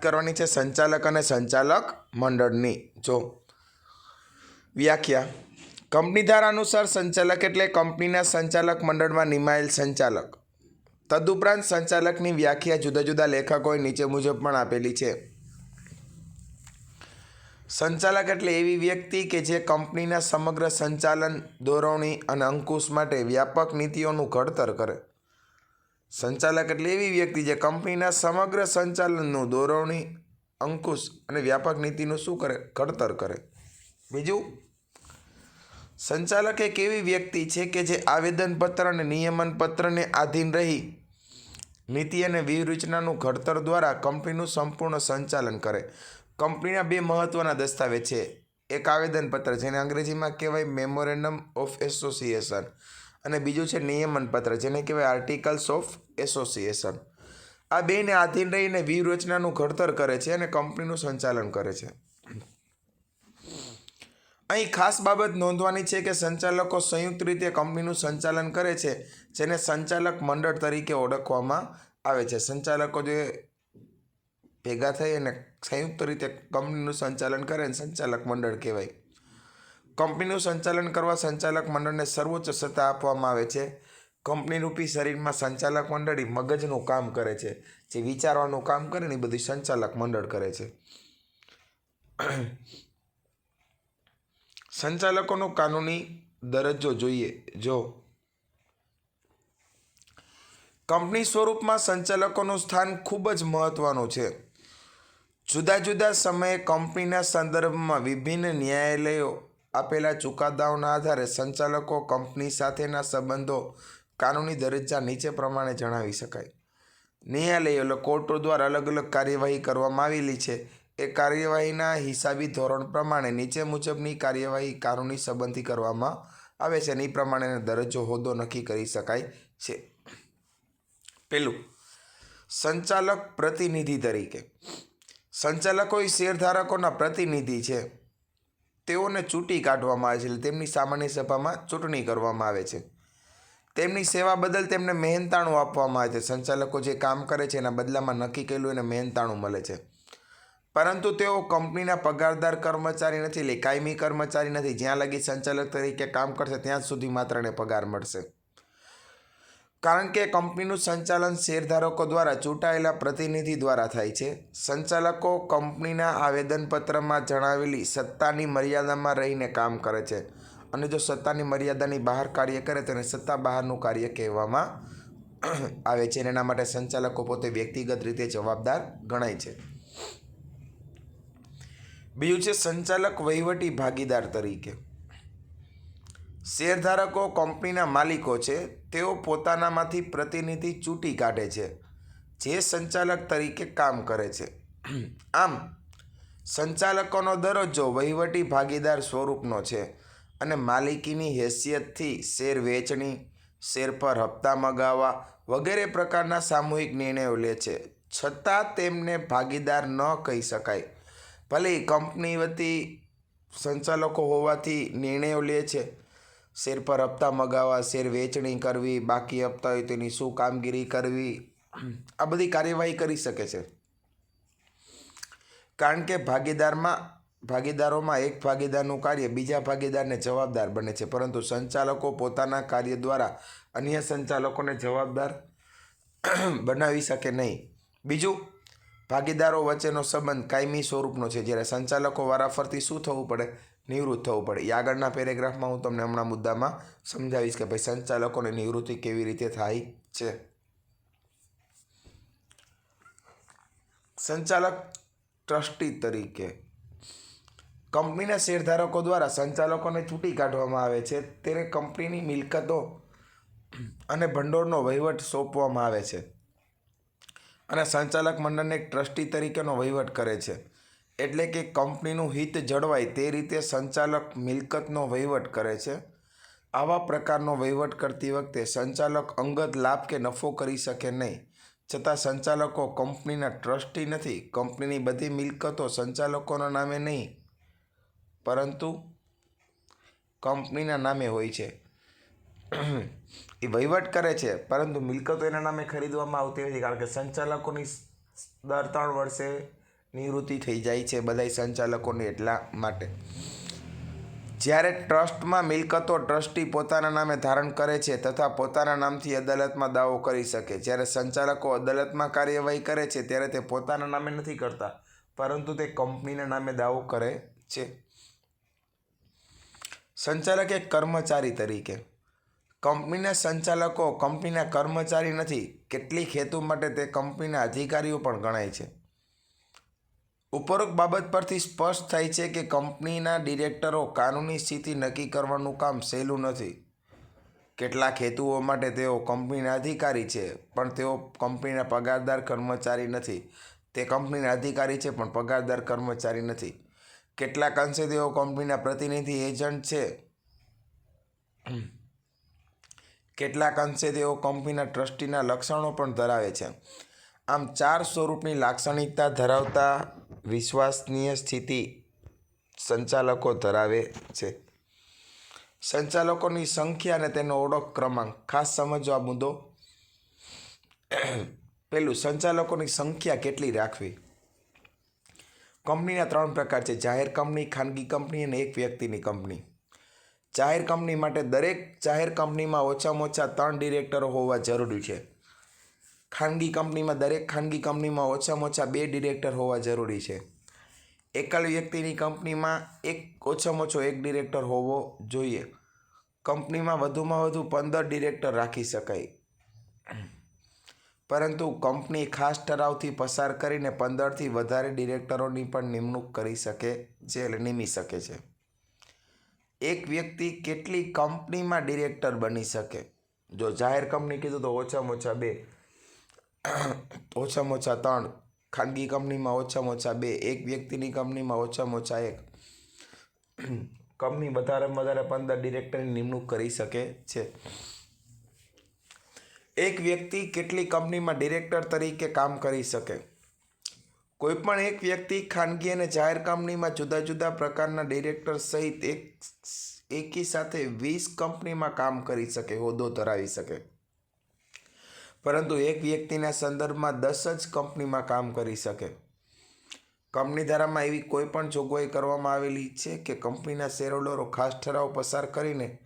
કરવાની છે સંચાલક અને સંચાલક મંડળની. જો, વ્યાખ્યા. કંપની ધારા અનુસાર સંચાલક એટલે કંપનીના સંચાલક મંડળમાં નિમાયેલ સંચાલક. તદુપરાંત સંચાલકની વ્યાખ્યા જુદા જુદા લેખકોએ નીચે મુજબ પણ આપેલી છે. સંચાલક એટલે એવી વ્યક્તિ કે જે કંપનીના સમગ્ર સંચાલન દોરવણી અને અંકુશ માટે વ્યાપક નીતિઓનું ઘડતર કરે. સંચાલક એટલે એવી વ્યક્તિ જે કંપનીના સમગ્ર સંચાલનનું દોરવણી, અંકુશ અને વ્યાપક નીતિનું શું કરે? ઘડતર કરે. બીજું, સંચાલક એક એવી વ્યક્તિ છે કે જે આવેદનપત્ર અને નિયમન પત્રને આધીન રહી નીતિ અને વ્યૂહરચનાનું ઘડતર દ્વારા કંપનીનું સંપૂર્ણ સંચાલન કરે. કંપનીના બે મહત્ત્વના દસ્તાવેજ છે. એક આવેદનપત્ર, જેને અંગ્રેજીમાં કહેવાય મેમોરેન્ડમ ઓફ એસોસિએશન અને બીજું છે નિયમન પત્ર જેને કહેવાય આર્ટિકલ્સ ઓફ એસોસિએશન આ બેને આધીન રહીને વ્યૂહરચનાનું ઘડતર કરે છે અને કંપનીનું સંચાલન કરે છે. અહીં ખાસ બાબત નોંધવાની છે કે સંચાલકો સંયુક્ત રીતે કંપનીનું સંચાલન કરે છે, જેને સંચાલક મંડળ તરીકે ઓળખવામાં આવે છે. સંચાલકો જે ભેગા થઈ અને સંયુક્ત રીતે કંપનીનું સંચાલન કરે ને સંચાલક મંડળ કહેવાય. કંપનીનું સંચાલન કરવા સંચાલક મંડળને સર્વોચ્ચ સત્તા આપવામાં આવે છે. કંપની રૂપી શરીરમાં સંચાલક મંડળી મગજનું કામ કરે છે, જે વિચારવાનું કામ કરે ને એ બધું સંચાલક મંડળ કરે છે. સંચાલકોનો કાનૂની દરજ્જો જોઈએ. જો કંપની સ્વરૂપમાં સંચાલકોનું સ્થાન ખૂબ જ મહત્ત્વનું છે. જુદા જુદા સમયે કંપનીના સંદર્ભમાં વિભિન્ન ન્યાયાલયો આપેલા ચુકાદાઓના આધારે સંચાલકો કંપની સાથેના સંબંધો કાનૂની દરજ્જા નીચે પ્રમાણે જણાવી શકાય. ન્યાયાલયો કોર્ટો દ્વારા અલગ અલગ કાર્યવાહી કરવામાં આવેલી છે. એ કાર્યવાહીના હિસાબી ધોરણ પ્રમાણે નીચે મુજબની કાર્યવાહી કાનૂની સંબંધી કરવામાં આવે છે અને એ પ્રમાણે દરજ્જો હોદ્દો નક્કી કરી શકાય છે. પેલું, સંચાલક પ્રતિનિધિ તરીકે. સંચાલકો એ શેરધારકોના પ્રતિનિધિ છે. તેઓને ચૂંટી કાઢવામાં આવે છે એટલે તેમની સામાન્ય સભામાં ચૂંટણી કરવામાં આવે છે. તેમની સેવા બદલ તેમને મહેનતાણું આપવામાં આવે છે. સંચાલકો જે કામ કરે છે એના બદલામાં નક્કી કરેલું એને મહેનતાણું મળે છે. પરંતુ તેઓ કંપનીના પગારદાર કર્મચારી નથી, એટલે કાયમી કર્મચારી નથી. જ્યાં લગી સંચાલક તરીકે કામ કરશે, ત્યાં સુધી માત્ર એને પગાર મળશે. કારણ કે કંપનીનું સંચાલન શેરધારકો દ્વારા ચૂંટાયેલા પ્રતિનિધિ દ્વારા થાય છે. સંચાલકો કંપનીના આવેદનપત્રમાં જણાવેલી સત્તાની મર્યાદામાં રહીને કામ કરે છે અને જો સત્તાની મર્યાદાની બહાર કાર્ય કરે તો એને સત્તા બહારનું કાર્ય કહેવામાં આવે છે અને એના માટે સંચાલકો પોતે વ્યક્તિગત રીતે જવાબદાર ગણાય છે. બીજું છે સંચાલક વહીવટી ભાગીદાર તરીકે. શેરધારકો કંપનીના માલિકો છે, તેઓ પોતાનામાંથી પ્રતિનિધિ ચૂંટી કાઢે છે, જે સંચાલક તરીકે કામ કરે છે. આમ, સંચાલકોનો દરજ્જો વહીવટી ભાગીદાર સ્વરૂપનો છે અને માલિકીની હેસિયતથી શેર વેચણી, શેર પર હપ્તા મગાવવા વગેરે પ્રકારના સામૂહિક નિર્ણયો લે છે. છતાં તેમને ભાગીદાર ન કહી શકાય. ભલે કંપની વતી સંચાલકો હોવાથી નિર્ણયો લે છે શેર પર હપ્તા મગાવવા, શેર વેચણી કરવી, બાકી હપ્તા હોય તેની શું કામગીરી કરવી, આ બધી કાર્યવાહી કરી શકે છે. કારણ કે ભાગીદારમાં, ભાગીદારોમાં એક ભાગીદારનું કાર્ય બીજા ભાગીદારને જવાબદાર બને છે. પરંતુ સંચાલકો પોતાના કાર્ય દ્વારા અન્ય સંચાલકોને જવાબદાર બનાવી શકે નહીં. બીજું, ભાગીદારો વચ્ચેનો સંબંધ કાયમી સ્વરૂપનો છે. જ્યારે સંચાલકો વારાફરતી શું થવું પડે? નિવૃત્ત થવું પડે. એ આગળના પેરેગ્રાફમાં હું તમને હમણાં મુદ્દામાં સમજાવીશ કે ભાઈ સંચાલકોને નિવૃત્તિ કેવી રીતે થાય છે. સંચાલક ટ્રસ્ટી તરીકે. કંપનીના શેરધારકો દ્વારા સંચાલકોને ચૂંટી કાઢવામાં આવે છે. તેને કંપનીની મિલકતો અને ભંડોળનો વહીવટ સોંપવામાં આવે છે. અને સંચાલક મંડળને એક ટ્રસ્ટી તરીકેનો વહીવટ કરે છે. એટલે કે કંપનીનું હિત જળવાય તે રીતે સંચાલક મિલકતનો વહીવટ કરે છે. આવા પ્રકારનો વહીવટ કરતી વખતે સંચાલક અંગત લાભ કે નફો કરી શકે નહીં. છતાં સંચાલકો કંપનીના ટ્રસ્ટી નથી, કંપનીની બધી મિલકતો સંચાલકોના નામે નહીં. પરંતુ કંપનીના નામે હોય છે. એ વહીવટ કરે છે, પરંતુ મિલકતો એના નામે ખરીદવામાં આવતી નથી, કારણ કે સંચાલકોની દર ત્રણ વર્ષે નિવૃત્તિ થઈ જાય છે બધાય સંચાલકોને એટલા માટે. જ્યારે ટ્રસ્ટમાં મિલકતો ટ્રસ્ટી પોતાના નામે ધારણ કરે છે તથા પોતાના નામથી અદાલતમાં દાવો કરી શકે. જ્યારે સંચાલકો અદાલતમાં કાર્યવાહી કરે છે ત્યારે તે પોતાના નામે નથી કરતા, પરંતુ તે કંપનીના નામે દાવો કરે છે. સંચાલક એક કર્મચારી તરીકે. કંપનીના સંચાલકો કંપનીના કર્મચારી નથી, કેટલીક હેતુ માટે તે કંપનીના અધિકારીઓ પણ ગણાય છે. ઉપરોક્ત બાબત પરથી સ્પષ્ટ થાય છે કે કંપનીના ડિરેક્ટરો કાનૂની સ્થિતિ નક્કી કરવાનું કામ સહેલું નથી. કેટલાક હેતુઓ માટે તેઓ કંપનીના અધિકારી છે, પણ તેઓ કંપનીના પગારદાર કર્મચારી નથી. તે કંપનીના અધિકારી છે, પણ પગારદાર કર્મચારી નથી. કેટલાક અંશે તેઓ કંપનીના પ્રતિનિધિ, એજન્ટ છે. કેટલાક અંશે તેઓ કંપનીના ટ્રસ્ટીના લક્ષણો પણ ધરાવે છે. આમ ચાર સ્વરૂપની લાક્ષણિકતા ધરાવતા વિશ્વસનીય સ્થિતિ સંચાલકો ધરાવે છે. સંચાલકોની સંખ્યા અને તેનો ઓળખ ક્રમાંક. ખાસ સમજો આ મુદ્દો. પેલું સંચાલકોની સંખ્યા કેટલી રાખવી? કંપનીના ત્રણ પ્રકાર છે. જાહેર કંપની, ખાનગી કંપની અને એક વ્યક્તિની કંપની. જાહેર કંપની માટે દરેક જાહેર કંપનીમાં ઓછામાં ઓછા ત્રણ ડિરેક્ટરો હોવા જરૂરી છે. ખાનગી કંપનીમાં, દરેક ખાનગી કંપનીમાં ઓછામાં ઓછા બે ડિરેક્ટર હોવા જરૂરી છે. એકલ વ્યક્તિની કંપનીમાં એક ઓછામાં ઓછો એક ડિરેક્ટર હોવો જોઈએ. કંપનીમાં વધુમાં વધુ પંદર ડિરેક્ટર રાખી શકાય. પરંતુ કંપની ખાસ ઠરાવથી પસાર કરીને પંદરથી વધારે ડિરેક્ટરોની પણ નિમણૂક કરી શકે છે એટલે નિમી શકે છે. એક વ્યક્તિ કેટલી કંપનીમાં ડિરેક્ટર બની શકે? જો જાહેર કંપની કીધું તો ઓછામાં ઓછા બે. ઓછામાં ઓછા ત્રણ. ખાનગી કંપનીમાં ઓછામાં ઓછા બે. એક વ્યક્તિની કંપનીમાં ઓછામાં ઓછા એક. કંપની વધારેમાં વધારે પંદર ડિરેક્ટરની નિમણૂક કરી શકે છે. એક વ્યક્તિ કેટલી કંપનીમાં ડિરેક્ટર તરીકે કામ કરી શકે? કોઈપણ એક વ્યક્તિ ખાનગી અને જાહેર કંપનીમાં જુદા જુદા પ્રકારના ડિરેક્ટર સહિત એક, એકી સાથે વીસ કંપનીમાં કામ કરી શકે, હોદ્દો ધરાવી શકે. પરંતુ એક વ્યક્તિના સંદર્ભમાં દસ જ કંપનીમાં કામ કરી શકે. કંપની ધારામાં એવી કોઈ પણ જોગવાઈ કરવામાં આવેલી છે કે કંપનીના શેરહોલ્ડરો ખાસ ઠરાવ પસાર કરીને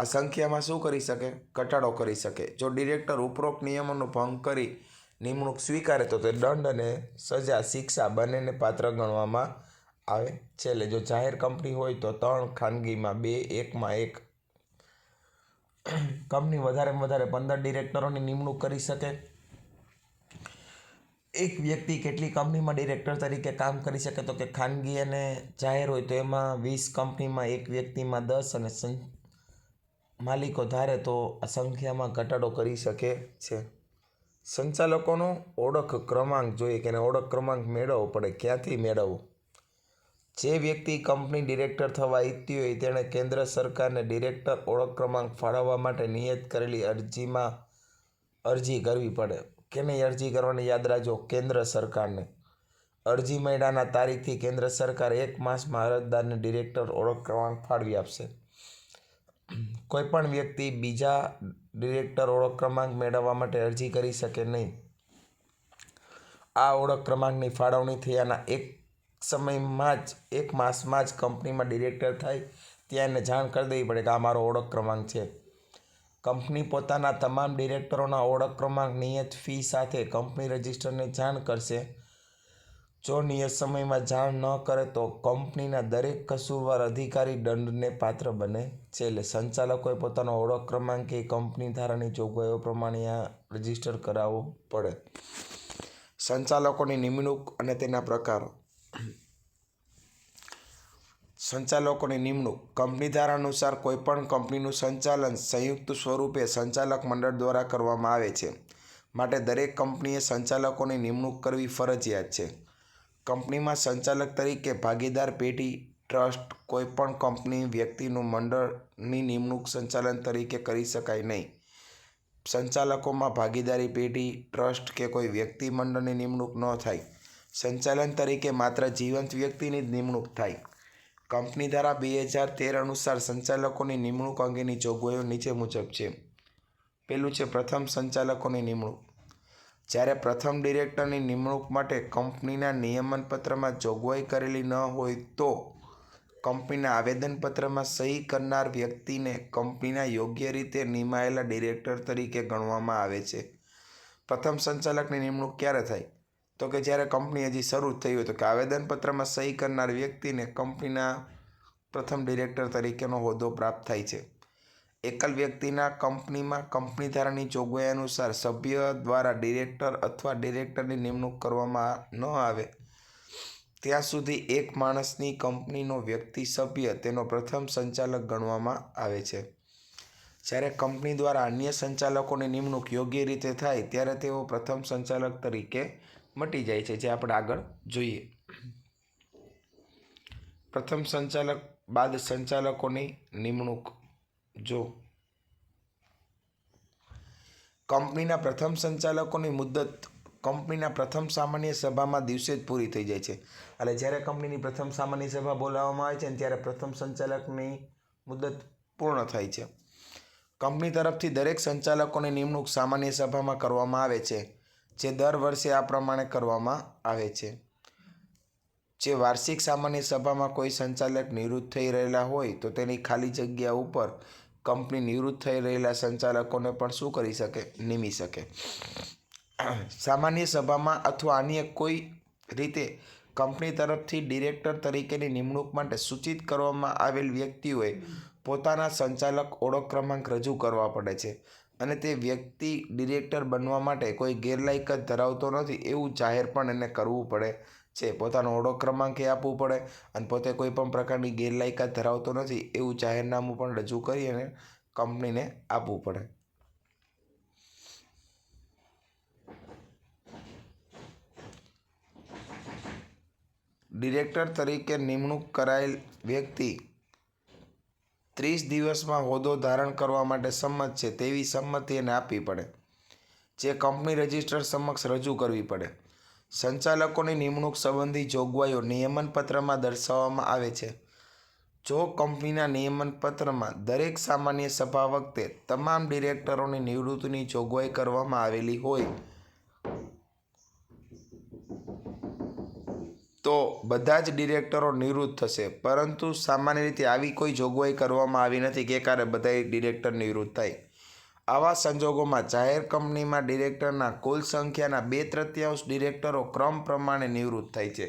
આ સંખ્યામાં શું કરી શકે? ઘટાડો કરી શકે. જો ડિરેક્ટર ઉપરોક્ત નિયમોનો ભંગ કરી નિમણૂક સ્વીકારે, તો તે દંડ અને સજા શિક્ષા બંનેને પાત્ર ગણવામાં આવે છે. એટલે જો જાહેર કંપની હોય તો ત્રણ ખાનગીમાં બે, એકમાં એક કંપની વધારેમાં વધારે પંદર ડિરેક્ટરોની નિમણૂક કરી શકે. એક વ્યક્તિ કેટલી કંપનીમાં ડિરેક્ટર તરીકે કામ કરી શકે તો કે ખાનગી અને જાહેર હોય તો એમાં વીસ કંપનીમાં એક વ્યક્તિમાં દસ અને માલિકો ધારે તો આ સંખ્યામાં ઘટાડો કરી શકે છે. સંચાલકોનો ઓળખ ક્રમાંક જોઈએ કે એને ઓળખ ક્રમાંક મેળવવો પડે, ક્યાંથી મેળવવો? જે વ્યક્તિ કંપની ડિરેક્ટર થવા ઈચ્છતી હોય તેણે કેન્દ્ર સરકારને ડિરેક્ટર ઓળખ ક્રમાંક ફાળવવા માટે નિયત કરેલી અરજીમાં અરજી કરવી પડે. કેને અરજી કરવાની યાદ રાખજો? કેન્દ્ર સરકારને. અરજી મહિનાના તારીખથી કેન્દ્ર સરકાર એક માસમાં અરજદારને ડિરેક્ટર ઓળખ ક્રમાંક ફાળવી આપશે. કોઈપણ વ્યક્તિ બીજા ડિરેક્ટર ઓળખ ક્રમાંક મેળવવા માટે અરજી કરી શકે નહીં. આ ઓળખ ક્રમાંકની ફાળવણી થયાના એક સમયમાં જ, એક માસમાં જ કંપનીમાં ડિરેક્ટર થાય, ત્યાં એને જાણ કરી દેવી પડે કે આ મારો ઓળખ ક્રમાંક છે. કંપની પોતાના તમામ ડિરેક્ટરોના ઓળખ ક્રમાંક, નિયત ફી સાથે કંપની રજિસ્ટરને જાણ કરશે. જો નિયત સમયમાં જાણ ન કરે તો કંપનીના દરેક કસૂરવાર અધિકારી દંડને પાત્ર બને. છે એટલે સંચાલકોએ પોતાનો ઓળખ ક્રમાંક એ કંપની ધારાની જોગવાઈઓ પ્રમાણે આ રજિસ્ટર કરાવવો પડે. સંચાલકોની નિમણૂક અને તેના પ્રકારો. સંચાલકોની નિમણૂક. કંપની ધારા અનુસાર કોઈપણ કંપનીનું સંચાલન સંયુક્ત સ્વરૂપે સંચાલક મંડળ દ્વારા કરવામાં આવે છે. માટે દરેક કંપનીએ સંચાલકોની નિમણૂક કરવી ફરજિયાત છે. કંપનીમાં સંચાલક તરીકે ભાગીદાર, પેઢી, ટ્રસ્ટ કોઈપણ કંપની વ્યક્તિનું મંડળની નિમણૂક સંચાલન તરીકે કરી શકાય નહીં. સંચાલકોમાં ભાગીદારી, પેઢી, ટ્રસ્ટ કે કોઈ વ્યક્તિ મંડળની નિમણૂક ન થાય. સંચાલન તરીકે માત્ર જીવંત વ્યક્તિની જ નિમણૂક થાય. કંપની ધારા બે હજાર તેર અનુસાર સંચાલકોની નિમણૂક અંગેની જોગવાઈઓ નીચે મુજબ છે. પેલું છે પ્રથમ સંચાલકોની નિમણૂક. જ્યારે પ્રથમ ડિરેક્ટરની નિમણૂક માટે કંપનીના નિયમનપત્રમાં જોગવાઈ કરેલી ન હોય તો કંપનીના આવેદનપત્રમાં સહી કરનાર વ્યક્તિને કંપનીના યોગ્ય રીતે નિમાયેલા ડિરેક્ટર તરીકે ગણવામાં આવે છે. પ્રથમ સંચાલકની નિમણૂક ક્યારે થાય તો કે જ્યારે કંપની હજી શરૂ થઈ હોય તો કે આવેદનપત્રમાં સહી કરનાર વ્યક્તિને કંપનીના પ્રથમ ડિરેક્ટર તરીકેનો હોદ્દો પ્રાપ્ત થાય છે. એકલ વ્યક્તિના કંપનીમાં કંપની ધારાની જોગવાઈ અનુસાર સભ્ય દ્વારા ડિરેક્ટર અથવા ડિરેક્ટરની નિમણૂક કરવામાં ન આવે. ત્યાં સુધી એક માણસની કંપનીનો વ્યક્તિ સભ્ય તેનો પ્રથમ સંચાલક ગણવામાં આવે છે. જ્યારે કંપની દ્વારા અન્ય સંચાલકોની નિમણૂક યોગ્ય રીતે થાય, ત્યારે તેઓ પ્રથમ સંચાલક તરીકે મટી જાય છે, જે આપણે આગળ જોઈએ. પ્રથમ સંચાલક, બાદ સંચાલકોની નિમણૂક. જો કંપનીના પ્રથમ સંચાલકોની મુદ્દત કંપનીના પ્રથમ સામાન્ય સભામાં દિવસે જ પૂરી થઈ જાય છે. એટલે જ્યારે કંપનીની પ્રથમ સામાન્ય સભા બોલાવવામાં આવે છે ને ત્યારે પ્રથમ સંચાલકની મુદ્દત પૂર્ણ થાય છે. કંપની તરફથી દરેક સંચાલકોની નિમણૂક સામાન્ય સભામાં કરવામાં આવે છે. જે દર વર્ષે આ પ્રમાણે કરવામાં આવે છે. જે વાર્ષિક સામાન્ય સભામાં કોઈ સંચાલક નિવૃત્ત થઈ રહેલા હોય તો તેની ખાલી જગ્યા ઉપર કંપની નિવૃત્ત થઈ રહેલા સંચાલકોને પણ શું કરી શકે? નિમી શકે. સામાન્ય સભામાં અથવા અન્ય કોઈ રીતે કંપની તરફથી ડિરેક્ટર તરીકેની નિમણૂક માટે સૂચિત કરવામાં આવેલ વ્યક્તિઓએ પોતાના સંચાલક ઓળખ ક્રમાંક રજૂ કરવા પડે છે. અને તે વ્યક્તિ ડિરેક્ટર બનવા માટે કોઈ ગેરલાયક જ ધરાવતો નથી એવું જાહેર પણ એને કરવું પડે છે. પોતાનો ઓળખ ક્રમાંક એ આપવું પડે અને પોતે કોઈ પણ પ્રકારની ગેરલાયકાત ધરાવતો નથી એવું જાહેરનામું પણ રજૂ કરી અને કંપનીને આપવું પડે. ડિરેક્ટર તરીકે નિમણૂક કરાયેલ વ્યક્તિ ત્રીસ દિવસમાં હોદ્દો ધારણ કરવા માટે સંમત છે તેવી સંમતિ એને આપવી પડે, જે કંપની રજિસ્ટર સમક્ષ રજૂ કરવી પડે. સંચાલકોની નિમણૂક સંબંધી જોગવાઈઓ નિયમનપત્રમાં દર્શાવવામાં આવે છે. જો કંપનીના નિયમનપત્રમાં દરેક સામાન્ય સભા વખતે તમામ ડિરેક્ટરોની નિવૃત્તિની જોગવાઈ કરવામાં આવેલી હોય તો બધા જ ડિરેક્ટરો નિવૃત્ત થશે. પરંતુ સામાન્ય રીતે આવી કોઈ જોગવાઈ કરવામાં આવી નથી કે કારણે બધા ડિરેક્ટર નિવૃત્ત થાય. આવા સંજોગોમાં જાહેર કંપનીમાં ડિરેક્ટરના કુલ સંખ્યાના બે તૃતીયાંશ ડિરેક્ટરો ક્રમ પ્રમાણે નિવૃત્ત થાય છે.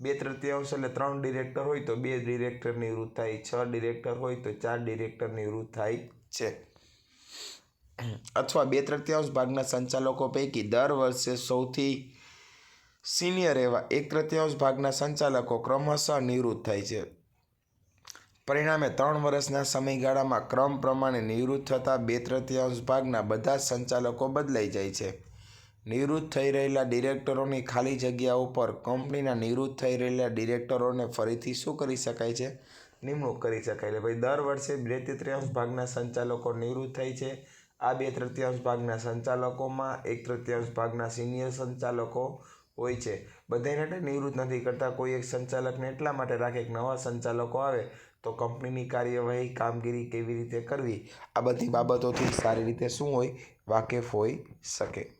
બે તૃતીયાંશ એટલે ત્રણ ડિરેક્ટર હોય તો બે ડિરેક્ટર નિવૃત્ત થાય, છ ડિરેક્ટર હોય તો ચાર ડિરેક્ટર નિવૃત્ત થાય છે. અથવા બે તૃતીયાંશ ભાગના સંચાલકો પૈકી દર વર્ષે સૌથી સિનિયર એવા એક તૃતીયાંશ ભાગના સંચાલકો ક્રમશઃ નિવૃત્ત થાય છે. પરિણામે ત્રણ વર્ષના સમયગાળામાં ક્રમ પ્રમાણે નિવૃત્ત થતા બે તૃતીયાંશ ભાગના બધા સંચાલકો બદલાઈ જાય છે. નિવૃત્ત થઈ રહેલા ડિરેક્ટરોની ખાલી જગ્યા ઉપર કંપનીના નિવૃત્ત થઈ રહેલા ડિરેક્ટરોને ફરીથી શું કરી શકાય છે? નિમણૂક કરી શકાય. એટલે ભાઈ, દર વર્ષે બે તૃતીયાંશ ભાગના સંચાલકો નિવૃત્ત થાય છે. આ બે તૃતીયાંશ ભાગના સંચાલકોમાં એક તૃતીયાંશ ભાગના સિનિયર સંચાલકો હોય છે. બધાને એટલે નિવૃત્ત નથી કરતા. કોઈ એક સંચાલકને એટલા માટે રાખે કે નવા સંચાલકો આવે તો કંપનીની કાર્યવાહી, કામગીરી કેવી રીતે કરવી? આ બધી બાબતોથી સારી રીતે શું હોય? વાકેફ હોઈ શકે.